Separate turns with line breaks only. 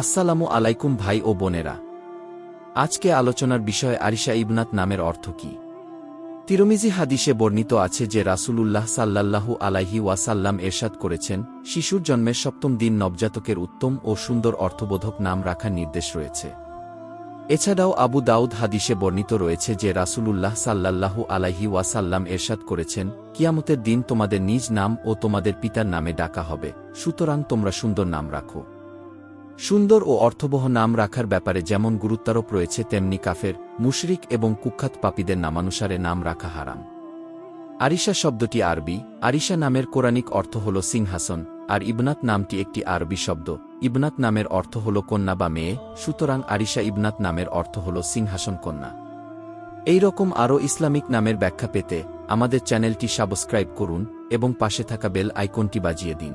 আসসালামু আলাইকুম ভাই ও বোনেরা। আজকে আলোচনার বিষয় আরিশা ইবনাত নামের অর্থ কি? তিরমিজি হাদিসে বর্ণিত আছে যে রাসূলুল্লাহ সাল্লাল্লাহু আলাইহি ওয়াসাল্লাম এরশাদ করেছেন, শিশুর জন্মের সপ্তম দিন নবজাতকের উত্তম ও সুন্দর অর্থবোধক নাম রাখার নির্দেশ রয়েছে। এছাড়াও আবু দাউদ হাদিসে বর্ণিত রয়েছে যে রাসূলুল্লাহ সাল্লাল্লাহু আলাইহি ওয়াসাল্লাম এরশাদ করেছেন, কিয়ামতের দিন তোমাদের নিজ নাম ও তোমাদের পিতার নামে ডাকা হবে, সুতরাং তোমরা সুন্দর নাম রাখো। সুন্দর ও অর্থবহ নাম রাখার ব্যাপারে যেমন গুরুত্বারোপ রয়েছে, তেমনি কাফের, মুশরিক এবং কুখ্যাত পাপীদের নামানুসারে নাম রাখা হারাম। আরিশা শব্দটি আরবি, আরিশা নামের কোরআনিক অর্থ হল সিংহাসন, আর ইবনাত নামটি একটি আরবি শব্দ। ইবনাত নামের অর্থ হল কন্যা বা মেয়ে, সুতরাং আরিশা ইবনাত নামের অর্থ হল সিংহাসন কন্যা। এই রকম আরও ইসলামিক নামের ব্যাখ্যা পেতে আমাদের চ্যানেলটি সাবস্ক্রাইব করুন এবং পাশে থাকা বেল আইকনটি বাজিয়ে দিন।